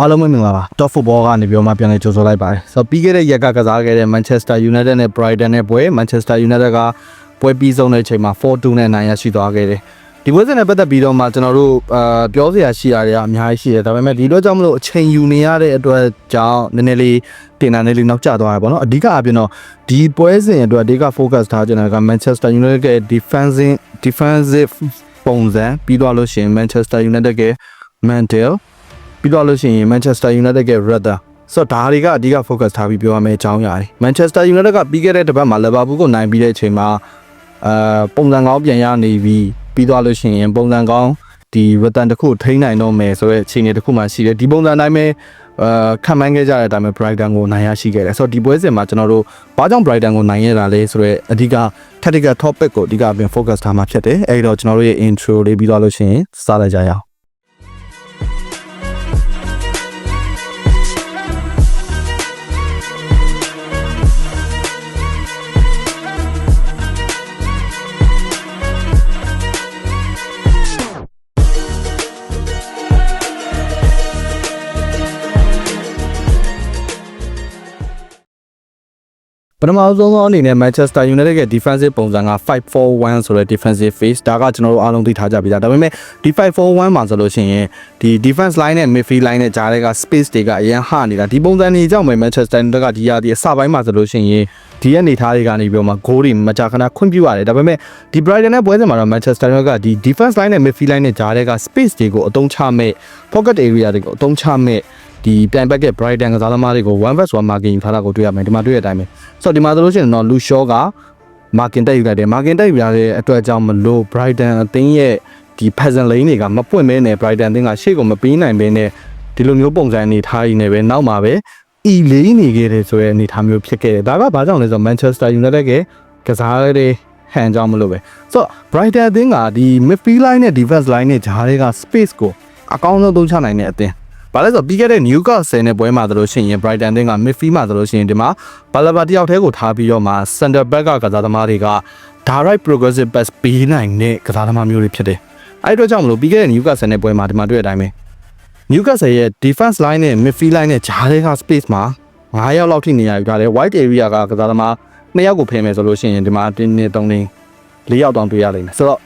အားလုံးပဲမင်္ဂလာပါ Top Football ကနေပြောမှပြန်လည်ကြိုဆိုလိုက်ပါတယ်ဆိုတော့ပြီးခဲ့တဲ့ရက်ကကစားခဲ့တဲ့ Manchester United နဲ့ Brighton နဲ့ပွဲ Manchester United ကပွဲပြီးဆုံးတဲ့အချိန်မှာ4-2နဲ့နိုင်ရရှိသွားခဲ့တယ်ဒီပွဲစဉ်နဲ့ပတ်သက်ပြီးတော့မှကျွန်တော်တို့အာပြောစရာရှိတာတွေကအများကြီးရှိတယ်ဒါပေမဲ့ဒီတော့ကြောင့်မလို့အချိန်ယူနေရတဲ့အတွက်ကြောင့်နည်းနည်းလေးတင်တာနည်းလေးနောက်ကျသွားရပါတော့အဓိကအပြင်တော့ဒီပွဲစဉ်အတွက်အဓိက focus ထားကြတာက Manchester United ရဲ့ defensive defensive ပုံစံပြီးတော့လို့ရှိရင် Manchester United ရဲ့ Mantle ပြီးတော့လို့ရှိရင် Manchester United ရဲ့ Radar ဆိုတော့ဒါတွေကအဓိက focus ထားပြီးပြောရမယ့်အကြောင်းအရာတွေ Manchester United ကပြီးခဲ့တဲ့တစ်ပတ်မှာ Liverpool ကိုနိုင်ပြီးတဲ့အချိန်မှာအာပုံစံကောင်းပြန်ရနေပြီးပြီးတော့လို့ရှိရင်ပုံစံကောင်းဒီ return တစ်ခုထိန်းနိုင်တော့မယ်ဆိုတဲ့အခြေအနေတစ်ခုမှရှိတယ်ဒီပုံစံအတိုင်းပဲအာခံမှန်းခဲ့ကြတဲ့အတိုင်းပဲ Brighton ကိုနိုင်ရရှိခဲ့တယ်ဆိုတော့ဒီပွဲစဉ်မှာကျွန်တော်တို့ဘာကြောင့် Brighton ကိုနိုင်ရတာလဲဆိုတော့အဓိက tactical topic ကိုအဓိကအပြင် focus ထားမှာဖြစ်တယ်အဲဒီတော့ကျွန်တော်တို့ရဲ့ intro လေးပြီးတော့လို့ရှိရင်စလိုက်ကြရအောင် ပထမဆုံးသောအနေနဲ့ Manchester United ရဲ့ defensive ပုံစံက5-4-1ဆိုတဲ့ defensive phase ဒါကကျွန်တော်တို့အားလုံးသိထားကြပြီလားဒါပေမဲ့ဒီ5-4-1မှာဆိုလို့ရှိရင်ဒီ defense line နဲ့ midfield line နဲ့ကြားထဲက space တွေကအရင်ဟနေတာဒီပုံစံတွေကြောင့်ပဲ Manchester United ကဒီရဒီအစပိုင်းမှာဆိုလို့ရှိရင်ဒီရဲ့အနေထားတွေကနေပြီးတော့မှ goal တွေမကြာခဏခွင့်ပြုရတယ်ဒါပေမဲ့ဒီ Brighton နဲ့ပွဲစဉ်မှာတော့ Manchester United ကဒီ defense line နဲ့ midfield line နဲ့ကြားထဲက space တွေကိုအသုံးချမဲ့ pocket area တွေကိုအသုံးချမဲ့ ဒီပြန်ဘက်က Brighton ကစားသမားတွေကို one vs 1 marking ထားတာကိုတွေ့ရမယ်ဒီမှာတွေ့ရတဲ့အတိုင်းပဲဆိုတော့ဒီမှာဆိုလို့ရှိရင်တော့လူရှောက marking တက်ယူလိုက်တယ် marking တက်ယူရတဲ့အတွက်ကြောင့်မလို့ Brighton အသင်းရဲ့ဒီ peasant lane တွေကမပွင့်မဲနဲ့ Brighton အသင်းကရှေ့ကိုမပေးနိုင်ဘဲနဲ့ဒီလိုမျိုးပုံစံအနေထားရင်းနဲ့ပဲနောက်မှာပဲအီလေးနေခဲ့တယ်ဆိုတဲ့အနေထားမျိုးဖြစ်ခဲ့တယ်ဒါကဘာကြောင့်လဲဆိုတော့ Manchester United ကကစားရတဲ့ဟန်ကြောင့်မလို့ပဲဆိုတော့ Brighton အသင်းကဒီ midfield line နဲ့ defense line နဲ့ဂျားတွေက space ကိုအကောင်းဆုံးသုံးချနိုင်တဲ့အသင်း ဘာလဲဆိုတော့ပြီးခဲ့တဲ့ Newcastle နဲ့ပွဲမှာသလိုရှိရင် Brighton အသင်းက midfield မှာသလိုရှိရင်ဒီမှာဘာလာဘာတယောက်တည်းကိုထားပြီးတော့မှ center back ကကစားသမားတွေက direct progressive pass ပေးနိုင်တဲ့ကစားသမားမျိုးတွေဖြစ်တယ်။အဲဒီတော့ကြောင့်မလို့ပြီးခဲ့တဲ့ Newcastle နဲ့ပွဲမှာဒီမှာတွေ့တဲ့အတိုင်းပဲ Newcastle ရဲ့ defense line နဲ့ midfield line နဲ့ဂျားတွေက space မှာ9ယောက်လောက်ထိနေရာယူထားတယ် wide area ကကစားသမား2ယောက်ကိုဖယ်မယ်ဆိုလို့ရှိရင်ဒီမှာ1 2 3 4ယောက်တောင်တွေ့ရလိမ့်မယ်ဆိုတော့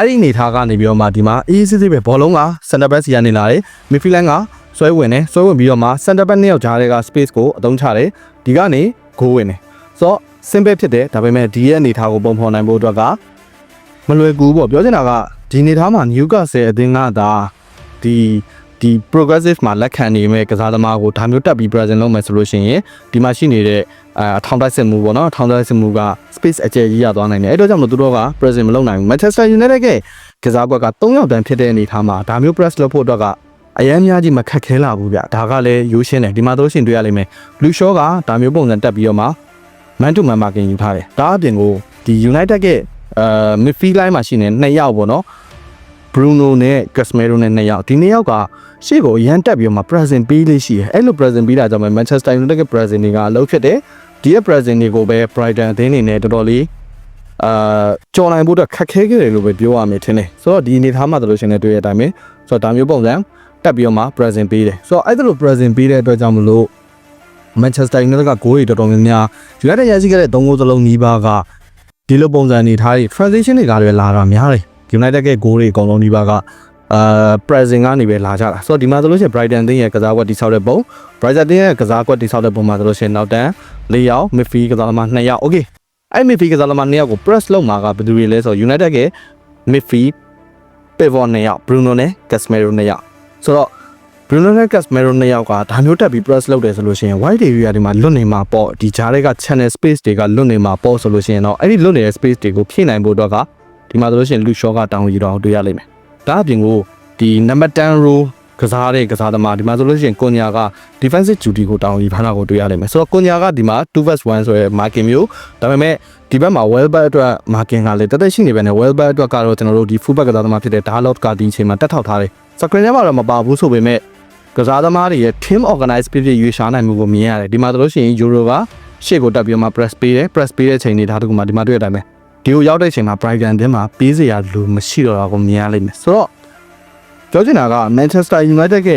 အဲ့ဒီအနေထားကနေပြီးတော့မှဒီမှာအေးစစ်စစ်ပဲဘောလုံးက center back စီကနေလာတယ် midfield line ကဆွဲဝင်တယ်ဆွဲဝင်ပြီးတော့မှ center back နှစ်ယောက်ကြားထဲက space ကိုအသုံးချတယ်ဒီကနေ goal ဝင်တယ်ဆိုတော့ simple ဖြစ်တယ်ဒါပေမဲ့ဒီရဲ့အနေထားကိုပုံဖော်နိုင်ဖို့အတွက်ကမလွယ်ကူဘူးပေါ့ပြောချင်တာကဒီအနေထားမှာ Newcastle အသင်းကဒါဒီဒီ progressive မှာလက်ခံနေမဲ့ကစားသမားကိုဒါမျိုးတက်ပြီး present လုပ်မယ်ဆိုလို့ရှိရင်ဒီမှာရှိနေတဲ့ အဲထောင်တိုက်စစ်မှုပေါ့နော်ထောင်တိုက်စစ်မှုက space အကျယ်ကြီးရသွားနိုင်တယ်အဲ့တော့ကြောင့်မလို့သူတို့က present မလုပ်နိုင်ဘူး Manchester United ကကစားကွက်က3ယောက်တန်းဖြစ်တဲ့အနေထားမှာဒါမျိုး press လုပ်ဖို့အတွက်ကအရန်များကြီးမခက်ခဲလာဘူးဗျဒါကလည်းရိုးရှင်းတယ်ဒီမှာတို့ရှင်တွေ့ရလိမ့်မယ်လူရှောကဒါမျိုးပုံစံတက်ပြီးတော့မှ man to man marking ယူထားတယ်ဒါအပြင်ကိုဒီ United ကအဲ midfield line မှာရှိနေ2ယောက်ပေါ့နော် Bruno နဲ့ Casemiro နဲ့2ယောက်ဒီ2ယောက်ကရှေ့ကိုရန်တက်ပြီးတော့မှ present ပေးလေးရှိတယ်အဲ့လို present ပေးတာကြောင့် Manchester United က present တွေကအလုပ်ဖြစ်တယ် ဒီရဲ့ present တွေကိုပဲ Brighton အသင်းနေနဲ့တော်တော်လေးအာကြော်နိုင်ဖို့အတွက်ခက်ခဲခဲ့တယ်လို့ပဲပြောရမယ်ထင်တယ်ဆိုတော့ဒီအနေထားမှာဆိုလို့ရှိရင်လည်းတွေ့ရတဲ့အတိုင်းပဲဆိုတော့ဒါမျိုးပုံစံတက်ပြီးတော့မှ present ပေးတယ်ဆိုတော့အဲ့ဒါလို present ပေးတဲ့အတွက်ကြောင့်မလို့ Manchester United ကဂိုးတွေတော်တော်များများ United ရရှိခဲ့တဲ့၃ဂိုးစလုံးနီးပါးကဒီလိုပုံစံအနေထားတွေ transition တွေကလည်းလာတာများတယ် United ရဲ့ဂိုးတွေအကုန်လုံးနီးပါးက အာ pressing ကနေပဲလာကြတာဆိုတော့ဒီမှာဆိုလို့ရှိရင် Brighton တင်းရဲ့ကစားကွက်တိဆောက်တဲ့ပုံ Brighton တင်းရဲ့ကစားကွက်တိဆောက်တဲ့ပုံမှာဆိုလို့ရှိရင်နောက်တန်း၄ယောက် midfield ကစားသမား2ယောက် okay အဲ့ midfield ကစားသမား2ယောက်ကို press လုပ်မှာကဘယ်သူတွေလဲဆိုတော့ United ရဲ့ midfield pivot 2ယောက် Bruno နဲ့ Casemiro 2ယောက်ဆိုတော့ Bruno နဲ့ Casemiro နှစ်ယောက်ကဒါမျိုးတက်ပြီး press လုပ်တယ်ဆိုလို့ရှိရင် wide area ဒီမှာလွတ်နေမှာပေါ့ဒီကြားတွေက channel space တွေကလွတ်နေမှာပေါ့ဆိုလို့ရှိရင်တော့အဲ့ဒီလွတ်နေတဲ့ space တွေကိုဖြည့်နိုင်ဖို့အတွက်ကဒီမှာဆိုလို့ရှိရင်လူရှော့ကတောင်းယူတော့တွေ့ရလိမ့်မယ် ဒါအပြင်ကိုဒီ number 10 row ကစားတဲ့ကစားသမားဒီမှာဆိုလို့ရှိရင်ကွန်ညာက defensive duty ကိုတောင်းယူဖားတာကိုတွေ့ရလိမ့်မယ်ဆိုတော့ကွန်ညာကဒီမှာ2 vs 1ဆိုရယ် marking မျိုးဒါပေမဲ့ဒီဘက်မှာ well back အတွက် marking ကလည်းတက်တက်ရှိနေပဲနဲ့ well back အတွက်ကတော့ကျွန်တော်တို့ဒီ full back ကစားသမားဖြစ်တဲ့ Dalot ကဒီအချိန်မှာတက်ထောက်ထားတယ် screen ထဲမှာတော့မပါဘူးဆိုပေမဲ့ကစားသမားတွေရဲ့ team organize ဖြစ်ဖြစ်ရွေးရှားနိုင်မှုကိုမြင်ရတယ်ဒီမှာဆိုလို့ရှိရင် Euro ကရှေ့ကိုတက်ပြီးတော့မှ press ပေးတယ် press ပေးတဲ့ချိန်တွေဒါတခုမှဒီမှာတွေ့ရတဲ့အတိုင်းပဲ ဒီကိုရောက်တဲ့ချိန်မှာ Brighton တင်းမှာပေးစရာလူမရှိတော့တာကိုမြင်ရလိမ့်မယ်ဆိုတော့ပြောချင်တာက Manchester United က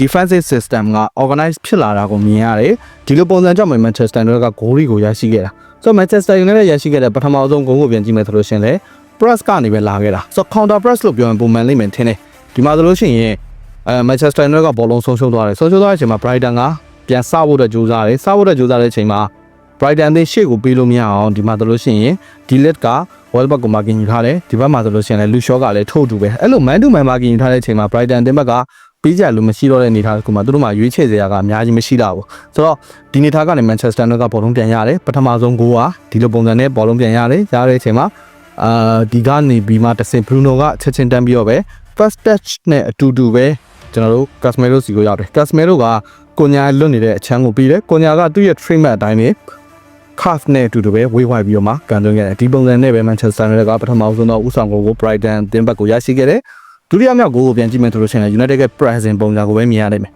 defensive system က organize ဖြစ်လာတာကိုမြင်ရတယ်ဒီလိုပုံစံကြောင့်မှ Manchester United က goal တွေကိုရရှိခဲ့တာဆိုတော့ Manchester United ရရှိခဲ့တဲ့ပထမဆုံး goal ကိုပြန်ကြည့်မယ်ဆိုလို့ရှိရင်လေ press ကနေပဲလာခဲ့တာဆိုတော့ counter press လို့ပြောရင်ပုံမှန်လိမ့်မယ်ထင်တယ်ဒီမှာဆိုလို့ရှိရင်အဲ Manchester United ကဘောလုံးဆုံးရှုံးသွားတယ်ဆုံးရှုံးသွားတဲ့အချိန်မှာ Brighton ကပြန်စဖို့အတွက်ကြိုးစားတယ်စဖို့အတွက်ကြိုးစားတဲ့အချိန်မှာ Brighton အသင်းရှေ့ကိုပေးလို့မရအောင်ဒီမှာဆိုလို့ရှိရင် Delete က Welbeck ကို marking ယူထားတယ်ဒီဘက်မှာဆိုလို့ရှိရင်လည်း Luke Shaw ကလည်းထို့တူပဲအဲ့လို man to man marking ယူထားတဲ့အချိန်မှာ Brighton အသင်းဘက်ကပေးကြလို့မရှိတော့တဲ့အနေအထားကမှသူတို့မှရွေးချယ်စရာကအများကြီးမရှိတော့ဘူးဆိုတော့ဒီအနေအထားကနေ Manchester United ကဘောလုံးပြန်ရတယ်ပထမဆုံးဂိုးကဒီလိုပုံစံနဲ့ဘောလုံးပြန်ရတယ်ရတဲ့အချိန်မှာအာဒီကနေပြီးမှတစ်ဆင့် Bruno ကချက်ချင်းတန်းပြီးတော့ပဲ first touch နဲ့အတူတူပဲကျွန်တော်တို့ Casemiro စီကိုရောက်တယ် Casemiro ကကိုညာလွတ်နေတဲ့အချမ်းကိုပြီးတယ်ကိုညာကသူ့ရဲ့ treatment အတိုင်းနေ calf နဲ့အတူတူပဲဝေးဝိုက်ပြီးတော့မှကန်သွင်းခဲ့တယ်ဒီပုံစံနဲ့ပဲ Manchester United ကပထမဆုံးတော့ဥဆောင်ဂိုးကို Brighton အသင်းဘက်ကိုရရှိခဲ့တယ်ဒုတိယမြောက်ဂိုးကိုပြန်ကြည့်မယ်ဆိုလို့ရှိရင် United ရဲ့ present ပုံစံကိုပဲမြင်ရလိမ့်မယ်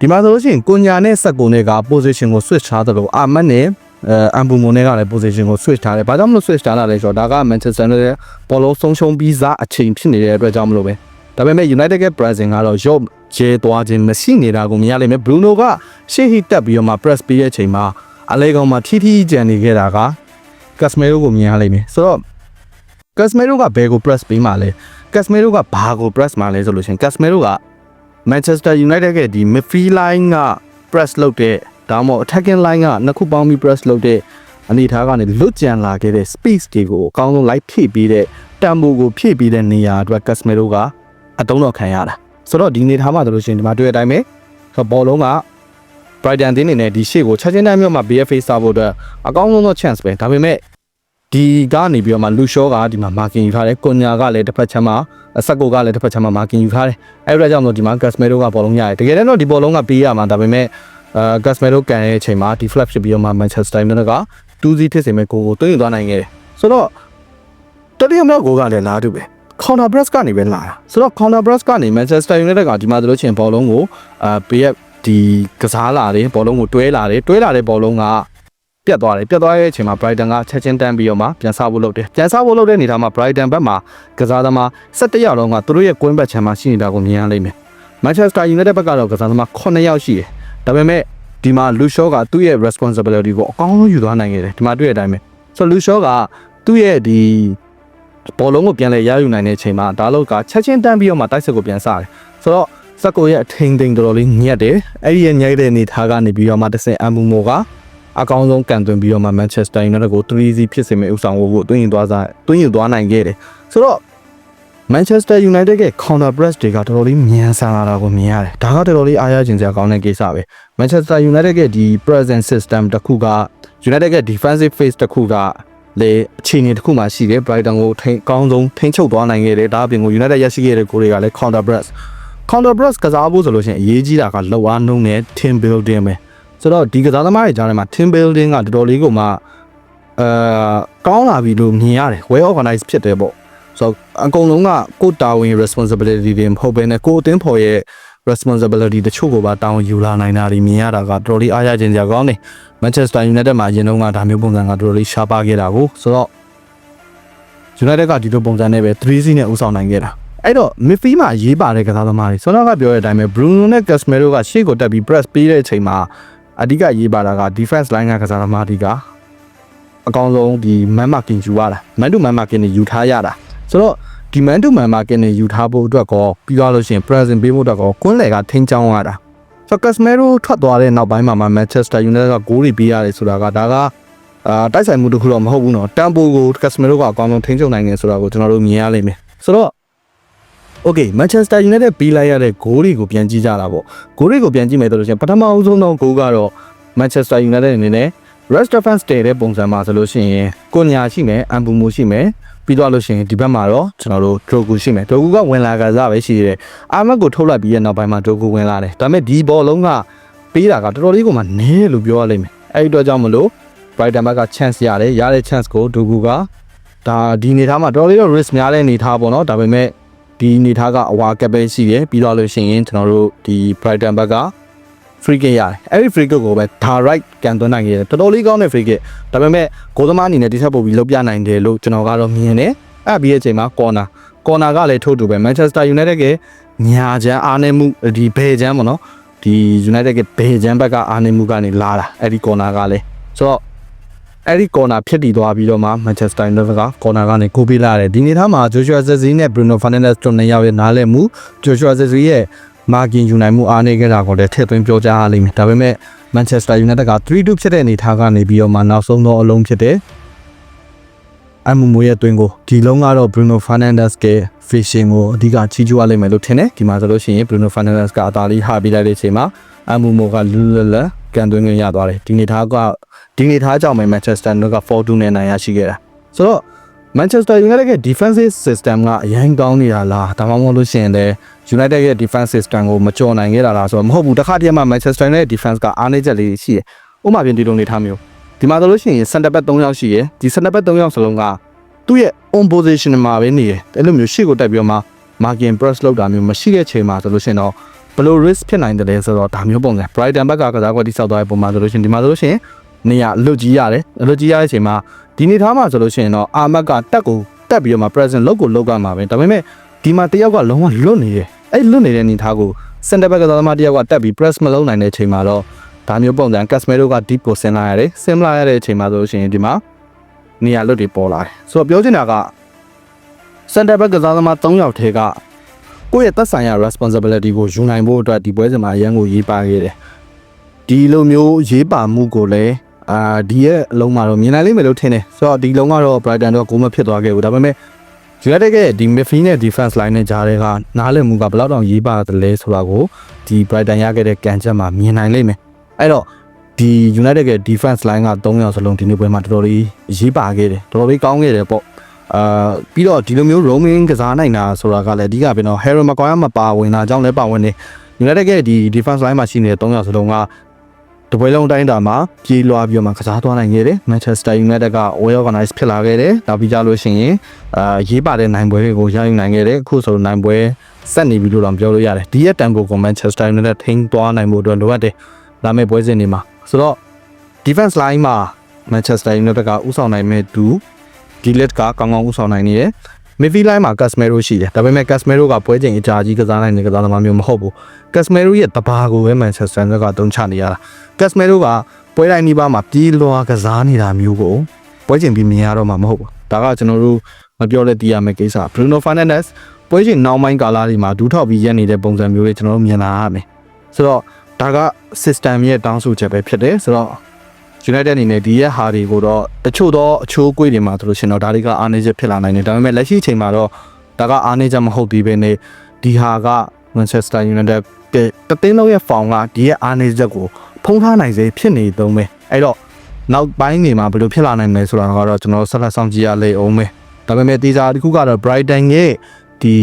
ဒီမှာဆိုလို့ရှိရင်ကိုညာနဲ့စက်ကိုနဲ့က position ကို switch ထားသလိုအာမတ်နဲ့အဲအမ်ဘူမိုနဲ့ကလည်း position ကို switch ထားတယ်။ဘာကြောင့်မလို့ switch ထားတာလဲဆိုတော့ဒါက Manchester United ဘောလုံးဆုံးရှုံးပြီးသားအချိန်ဖြစ်နေတဲ့အတွက်ကြောင့်မလို့ပဲ။ဒါပေမဲ့ United ရဲ့ pressing ကတော့ရုပ်ကျဲသွားခြင်းမရှိနေတာကိုမြင်ရလိမ့်မယ်။ Bruno ကရှေ့ဟိတက်ပြီးတော့မှ press ပေးတဲ့အချိန်မှာ အလဲကောင်မှာထီထီကြံနေခဲ့တာက Casemiro ကိုမြင်ရလိမ့်မယ်။ဆိုတော့ Casemiro ကဘယ်ကို press ပေးမှလဲ။ Casemiro ကဘာကို press မှလဲဆိုလို့ရှိရင် Casemiro က Manchester United ရဲ့ဒီ midfield line က press လုပ်တဲ့ဒါမှမဟုတ် attacking line ကနှစ်ခုပေါင်းပြီး press လုပ်တဲ့အနေအထားကနေလွတ်ကျန်လာခဲ့တဲ့ space တွေကိုအကောင်းဆုံး light ဖြည့်ပြီးတဲ့တန်ဖိုးကိုဖြည့်ပြီးတဲ့နေရာအတွက် Casemiro ကအတုံးတော့ခံရတာဆိုတော့ဒီနေထားမှာဆိုလို့ရှိရင်ဒီမှာတွေ့တဲ့အတိုင်းပဲဆိုတော့ဘောလုံးက Brighton တင်းနေနဲ့ဒီရှေ့ကိုချက်ချင်းတိုင်းမြို့မှာ BFA စားဖို့အတွက်အကောင်းဆုံးသော chance ပဲဒါပေမဲ့ဒီကနေပြီးတော့မှလူရှောကဒီမှာ marking ယူထားတယ်ကွန်ညာကလည်းတစ်ဖက်ချမ်းမှာအဆက်ကိုကလည်းတစ်ဖက်ချမ်းမှာ marking ယူထားတယ်အဲ့ဒါကြောင့်မို့ဒီမှာ Casemiro ကဘောလုံးရတယ်တကယ်တမ်းတော့ဒီဘောလုံးကပေးရမှာဒါပေမဲ့အဲ Casemiro ကန်ရဲ့အချိန်မှာဒီ flap ဖြစ်ပြီးတော့မှ Manchester United က2-0ဖြစ်စေမဲ့ကိုကိုသွင်းယူသွားနိုင်ခဲ့တယ်ဆိုတော့တတိယမြောက်ဂိုးကလည်းလာတူပဲ counter press ကနေပဲလာတာဆိုတော့ counter press ကနေ Manchester United ကဒီမှာတို့လို့ချင်းဘောလုံးကိုအာပေးရ ဒီကစားလာတယ်ဘောလုံးကိုတွဲလာတယ်တွဲလာတဲ့ဘောလုံးကပြတ်သွားတယ်ပြတ်သွားတဲ့အချိန်မှာ Brighton ကချက်ချင်းတန်းပြီးတော့မှပြန်ဆဖို့လုပ်တယ်ပြန်ဆဖို့လုပ်တဲ့အနေထားမှာ Brighton ဘက်မှာကစားသမား17ယောက်လုံးကသူတို့ရဲ့ကွင်းဘက်ခြမ်းမှာရှိနေတာကိုမြင်ရလိမ့်မယ် Manchester United ဘက်ကတော့ကစားသမား9ယောက်ရှိတယ်ဒါပေမဲ့ဒီမှာ Lucio ကသူ့ရဲ့ responsibility ကိုအကောင်းဆုံးယူသွားနိုင်ခဲ့တယ်ဒီမှာတွေ့တဲ့အတိုင်းပဲဆိုတော့ Lucio ကသူ့ရဲ့ဒီဘောလုံးကိုပြန်လဲရယူနိုင်တဲ့အချိန်မှာဒါလို့ကချက်ချင်းတန်းပြီးတော့မှတိုက်စစ်ကိုပြန်စားတယ်ဆိုတော့ စက်ကိုရဲ့အထိန်ထိန်တော်တော်လေးညက်တယ်အဲ့ဒီရဲ့ညက်တဲ့အနေထားကနေပြီးတော့မှတစ်ဆင့်အမ်ဘူမိုကအကောင်းဆုံးကန်သွင်းပြီးတော့မှ Manchester United ကို3-0ဖြစ်စေမယ့်ဥဆောင်ဖို့ကိုတွင်းယူသွားစားတွင်းယူသွားနိုင်ခဲ့တယ်ဆိုတော့ Manchester United ရဲ့ counter press တွေကတော်တော်လေးမြန်ဆန်လာတာကိုမြင်ရတယ်။ဒါကတော်တော်လေးအားရခြင်းစရာကောင်းတဲ့ကိစ္စပဲ။ Manchester United ရဲ့ဒီ present system တစ်ခုက United ရဲ့ defensive phase တစ်ခုကလေအခြေအနေတစ်ခုမှရှိတယ် Brighton ကိုထိန်းကောင်းဆုံးထိန်းချုပ်သွားနိုင်ခဲ့တယ်။ဒါအပြင်ကို United ရရှိခဲ့တဲ့ဂိုးတွေကလည်း counter press counter press ကစားဖို့ဆိုလို့ရှိရင်အရေးကြီးတာကလောအားနှုံးနဲ့ team building ပဲ။ဆိုတော့ဒီကစားသမားတွေကြားထဲမှာ team building ကတော်တော်လေးကိုမှအဲကောင်းလာပြီလို့မြင်ရတယ်။ well organized ဖြစ်တယ်ပေါ့။ဆိုတော့အကုန်လုံးကကိုယ်တာဝန် responsibility တွေမဟုတ်ဘဲနဲ့ကိုယ်အသင်းဖော်ရဲ့ responsibility တချို့ကိုပါတာဝန်ယူလာနိုင်တာတွေမြင်ရတာကတော်တော်လေးအားရခြင်းစရာကောင်းတယ် Manchester United မှာအရင်တုန်းကဒါမျိုးပုံစံကတော်တော်လေးရှားပါခဲ့တာကိုဆိုတော့ United ကဒီလိုပုံစံနဲ့ပဲ3-0နဲ့ဦးဆောင်နိုင်ခဲ့တာ အဲ့တော့ midfield မှာရေးပါတဲ့ကစားသမားတွေဆောနာကပြောတဲ့အတိုင်းပဲ Bruno နဲ့ Casemiro ကရှေ့ကိုတက်ပြီး press ပေးတဲ့အချိန်မှာအဓိကရေးပါတာက defense line ကကစားသမားတွေကအကောင်းဆုံးဒီ man marking ယူရတာ man to man marking တွေယူထားရတာဆိုတော့ဒီ man to man marking တွေယူထားဖို့အတွက်ကောပြီးသွားလို့ရှိရင် present ပေးဖို့အတွက်ကောကွန်းလေကထိန်းချောင်းရတာဆိုတော့ Casemiro ထွက်သွားတဲ့နောက်ပိုင်းမှာမှ Manchester United ကဂိုးတွေပေးရတယ်ဆိုတာကဒါကအာတိုက်ဆိုင်မှုတစ်ခုတော့မဟုတ်ဘူးနော်တမ်ပိုကို Casemiro ကအကောင်းဆုံးထိန်းချုပ်နိုင်တယ်ဆိုတာကိုကျွန်တော်တို့မြင်ရလိမ့်မယ်ဆိုတော့ Okay Manchester United ပြီးလိုက်ရတဲ့ဂိုးတွေကိုပြန်ကြည့်ကြတာပေါ့ဂိုးတွေကိုပြန်ကြည့်မယ်ဆိုလို့ရှိရင်ပထမအဦးဆုံးတော့ဂိုးကတော့ Manchester United အနေနဲ့ rest defense တည်တဲ့ပုံစံမှာဆိုလို့ရှိရင်ကိုညာရှိမယ်အမ်ဘူမိုရှိမယ်ပြီးတော့လို့ရှိရင်ဒီဘက်မှာတော့ကျွန်တော်တို့ဒရိုဂူရှိမယ်ဒရိုဂူကဝင်လာကစားပဲရှိတယ်အာမတ်ကိုထုတ်လိုက်ပြီးရဲ့နောက်ပိုင်းမှာဒရိုဂူဝင်လာတယ်ဒါပေမဲ့ဒီဘောလုံးကပေးတာကတော်တော်လေးကိုမှနည်းလို့ပြောရလိမ့်မယ်အဲ့ဒီတော့ကြောင့်မလို့ Brighton ဘက်က chance ရတယ်ရတဲ့ chance ကိုဒရိုဂူကဒါဒီနေသားမှာတော်တော်လေးတော့ risk များတဲ့နေသားပေါ့နော်ဒါပေမဲ့ ဒီနေသားကအဝါကပ်ပဲရှိတယ်ပြီးတော့လို့ရှိရင်ကျွန်တော်တို့ဒီ Brighton ဘက်က free kick ရတယ်အဲ့ဒီ free kick ကိုပဲ direct ကန်သွင်းနိုင်ခဲ့တယ်တော်တော်လေးကောင်းတဲ့ free kick ဒါပေမဲ့ဂိုးသမားအနေနဲ့ဒီထက်ပိုပြီးလုပ်ပြနိုင်တယ်လို့ကျွန်တော်ကတော့မြင်တယ်အဲ့ပြီးရဲ့အချိန်မှာ corner corner ကလည်းထို့တူပဲ Manchester United ကညာချမ်းအားနေမှုဒီဘယ်ချမ်းပေါ့နော်ဒီ United ကဘယ်ချမ်းဘက်ကအားနေမှုကနေလာတာအဲ့ဒီ corner ကလည်းဆိုတော့ အဲ့ဒီ corner ဖြစ်တည်သွားပြီးတော့မှ Manchester United က corner ကနေကိုပေးလာတယ်ဒီနေ့ထားမှာ Joshua Zirkzee နဲ့ Bruno Fernandes တို့နှစ်ယောက်ရဲ့နားလည်မှု Joshua Zirkzee ရဲ့ margin ယူနိုင်မှုအားနည်းခဲ့တာကိုလည်းထည့်သွင်းပြောကြားရလိမ့်မယ်ဒါပေမဲ့ Manchester United က3-2ဖြစ်တဲ့အနေအထားကနေပြီးတော့မှနောက်ဆုံးသောအလုံးဖြစ်တဲ့အမှုမွေရဲ့အတွင်းကိုဒီလုံးကတော့ Bruno Fernandes က fishing ကိုအဓိကချီးကျူးရလိမ့်မယ်လို့ထင်တယ်ဒီမှာဆိုလို့ရှိရင် Bruno Fernandes ကအသာလေးဟာပြီးလိုက်တဲ့အချိန်မှာအမှုမိုကလူလလကန်သွင်းခွင့်ရသွားတယ်ဒီနေသားက ဒီနေသားကြောင့်ပဲ Manchester United က4-2နဲ့နိုင်ရရှိခဲ့တာဆိုတော့ Manchester United ရဲ့ defensive system ကအရင်ကောင်းနေတာလားဒါမှမဟုတ်လို့ရှိရင်လည်း United ရဲ့ defense system ကိုမကြော်နိုင်ခဲ့တာလားဆိုတော့မဟုတ်ဘူးတစ်ခါတည်းမှာ Manchester United ရဲ့ defense ကအားနည်းချက်လေးရှိတယ်ဥပမာပြင်ဒီလိုနေထားမျိုးဒီမှာဆိုလို့ရှိရင် center back 3ယောက်ရှိရယ်ဒီ center back 3ယောက်စလုံးကသူ့ရဲ့ on position မှာပဲနေတယ်အဲ့လိုမျိုးရှေ့ကိုတက်ပြီးတော့မှ margin press လုပ်တာမျိုးမရှိတဲ့ချိန်မှာဆိုလို့ရှိရင်တော့ဘယ်လို risk ဖြစ်နိုင်တယ်လဲဆိုတော့ဒါမျိုးပုံစံ Brighton ဘက်ကကစားကွက်တိဆောက်သွားတဲ့ပုံမှာဆိုလို့ရှိရင်ဒီမှာဆိုလို့ရှိရင် နေရလွတ်ကြီးရတယ်လွတ်ကြီးရတဲ့အချိန်မှာဒီနေသားမှာဆိုလို့ရှိရင်တော့အာမတ်ကတက်ကိုတက်ပြီးတော့မှ present လောက်ကိုလောက်ကမှာပဲဒါပေမဲ့ဒီမှာတယောက်ကလုံးဝလွတ်နေတယ်အဲ့လွတ်နေတဲ့နေသားကို center back ကစားသမားတယောက်ကတက်ပြီး press မလုပ်နိုင်တဲ့အချိန်မှာတော့ဒါမျိုးပုံစံ Casemiro က deep ကိုဆင်းလာရတယ်ဆင်းလာရတဲ့အချိန်မှာဆိုလို့ရှိရင်ဒီမှာနေရာလွတ်တွေပေါ်လာတယ်ဆိုတော့ပြောချင်တာက center back ကစားသမား3ယောက်ထဲကကိုယ့်ရဲ့သက်ဆိုင်ရာ responsibility ကိုယူနိုင်ဖို့အတွက်ဒီပွဲစဉ်မှာအရန်ကိုရေးပါခဲ့တယ်ဒီလိုမျိုးရေးပါမှုကိုလည်း အာဒီရဲ့အလုံးမှာတော့မြင်နိုင်လိမ့်မယ်လို့ထင်တယ်ဆိုတော့ဒီလုံးကတော့ Brighton တော့ကိုမဖြစ်သွားခဲ့ဘူးဒါပေမဲ့ United ရဲ့ဒီ midfield နဲ့ defense line နဲ့ကြားတွေကနားလည်မှုကဘယ်လောက်တောင်ရေးပါတယ်လဲဆိုတာကိုဒီ Brighton ရခဲ့တဲ့ကန်ချက်မှာမြင်နိုင်လိမ့်မယ်အဲ့တော့ဒီ United ရဲ့ defense line က3ယောက်စလုံးဒီနေ့ပွဲမှာတော်တော်လေးရေးပါခဲ့တယ်တော်တော်လေးကောင်းခဲ့တယ်ပေါ့အာပြီးတော့ဒီလိုမျိုး roaming ကစားနိုင်တာဆိုတာကလည်းအဓိကပဲတော့ Harry Maguire မပါဝင်တာကြောင့်လည်းပါဝင်နေ United ရဲ့ဒီ defense line မှာရှိနေတဲ့3ယောက်စလုံးက တပွဲလုံးတိုင်းတာမှာပြေးလွှားပြီးတော့မှကစားသွားနိုင်ခဲ့တယ် Manchester United က well organized ဖြစ်လာခဲ့တယ်နောက်ပြီးကြလို့ရှိရင်အာရေးပါတဲ့နိုင်ပွဲတွေကိုရယူနိုင်ခဲ့တယ်အခုဆိုနိုင်ပွဲဆက်နေပြီလို့တော့ပြောလို့ရတယ်ဒီရဲ့ tempo ကို Manchester United ထိန်းသွားနိုင်ဖို့အတွက်လိုအပ်တယ်လာမယ့်ပွဲစဉ်တွေမှာဆိုတော့ defense line မှာ Manchester United ကဥဆောင်နိုင်မဲ့သူဒီလက်ကကောင်းကောင်းဥဆောင်နိုင်နေတယ် midfield line မှာ Casemiro ရှိတယ်ဒါပေမဲ့ Casemiro ကပွဲချိန်အကြာကြီးကစားနိုင်တဲ့ကစားသမားမျိုးမဟုတ်ဘူး Casemiro ရဲ့တဘာကိုပဲ Manchester United ကတုံးချနေရတာ Casemiro ကပွဲတိုင်းဒီပါမှာပြေးလွှာကစားနေတာမျိုးကိုပွဲချိန်ပြီးမြင်ရတော့မှာမဟုတ်ဘူးဒါကကျွန်တော်တို့မပြောလက်တည်ရမယ့်ကိစ္စ Bruno Fernandes ပွဲချိန်နောက်ပိုင်းကာလတွေမှာဒူးထောက်ပြီးရက်နေတဲ့ပုံစံမျိုးတွေကျွန်တော်တို့မြင်လာရမယ်ဆိုတော့ဒါက system ရဲ့တောင်းဆိုချက်ပဲဖြစ်တယ်ဆိုတော့ United အနေနဲ့ဒီရဲ့ဟာတွေကိုတော့တချို့သောအချိုးအကွေ့တွေမှာဆိုလို့ရှိရင်တော့ဒါတွေကအားနည်းချက်ဖြစ်လာနိုင်တယ်ဒါပေမဲ့လက်ရှိအချိန်မှာတော့ဒါကအားနည်းချက်မဟုတ်သေးဘဲနဲ့ဒီဟာက Manchester United ရဲ့တသိန်းလုံးရဲ့ form ကဒီရဲ့အားနည်းချက်ကိုဖုံးထားနိုင်စေဖြစ်နေသုံးပဲအဲ့တော့နောက်ပိုင်းနေမှာဘယ်လိုဖြစ်လာနိုင်မလဲဆိုတာကတော့ကျွန်တော်ဆက်လက်ဆောင်ကြည့်ရလိမ့်အောင်ပဲဒါပေမဲ့တေချာတစ်ခုကတော့ Brighton ရဲ့ဒီ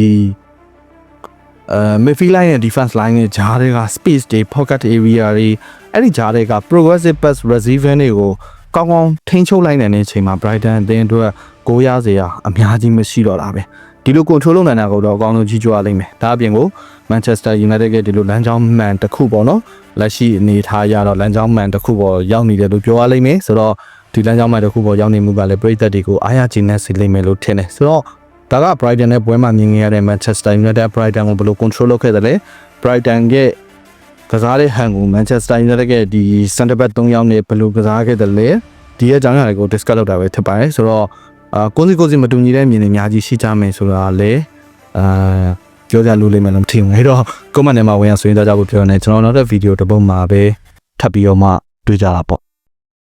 အဲ midfield line နဲ့ defense line နဲ့ဂျားတွေက space တွေ pocket area တွေ အဲ့ဒီဂျားတွေက progressive pass receiver တွေကိုကောင်းကောင်းထိန်းချုပ်လိုက်နိုင်တဲ့အချိန်မှာ Brighton အသင်းအတွက်ကိုရစရာအများကြီးမရှိတော့တာပဲဒီလို control လုပ်နိုင်တာကိုတော့အကောင်းဆုံးကြီးကြွားလိမ့်မယ်ဒါအပြင်ကို Manchester United ကဒီလိုလမ်းကြောင်းမှန်တစ်ခုပေါ့နော်လက်ရှိအနေထားရတော့လမ်းကြောင်းမှန်တစ်ခုပေါ်ရောက်နေတယ်လို့ပြောရလိမ့်မယ်ဆိုတော့ဒီလမ်းကြောင်းမှန်တစ်ခုပေါ်ရောက်နေမှုကလည်းပြည်သက်တွေကိုအားရခြင်းနဲ့စီလိမ့်မယ်လို့ထင်တယ်ဆိုတော့ဒါက Brighton နဲ့ပွဲမှာမြင်ခဲ့ရတဲ့ Manchester United Brighton ကိုဘယ်လို control လုပ်ခဲ့တယ်လဲ Brighton ရဲ့ ကစားတဲ့ဟန်ကို Manchester United ရဲ့ဒီ center back 3ယောက်နဲ့ဘယ်လိုကစားခဲ့တယ်လဲဒီရဲ့အကြောင်းအရာတွေကို discuss လုပ်တာပဲဖြစ်ပါတယ်ဆိုတော့အာကိုစီကိုစီမတူညီတဲ့မြင်တွေအများကြီးရှိကြမယ်ဆိုတာလည်းအာပြောကြလို့လိမ့်မယ်လို့မထင်ဘူးအဲ့တော့ comment ထဲမှာဝင်ရဆွေးနွေးကြဖို့ပြောနေကျွန်တော်နောက်တဲ့ video တစ်ပုဒ်မှာပဲထပ်ပြီးတော့မှတွေ့ကြတာပေါ့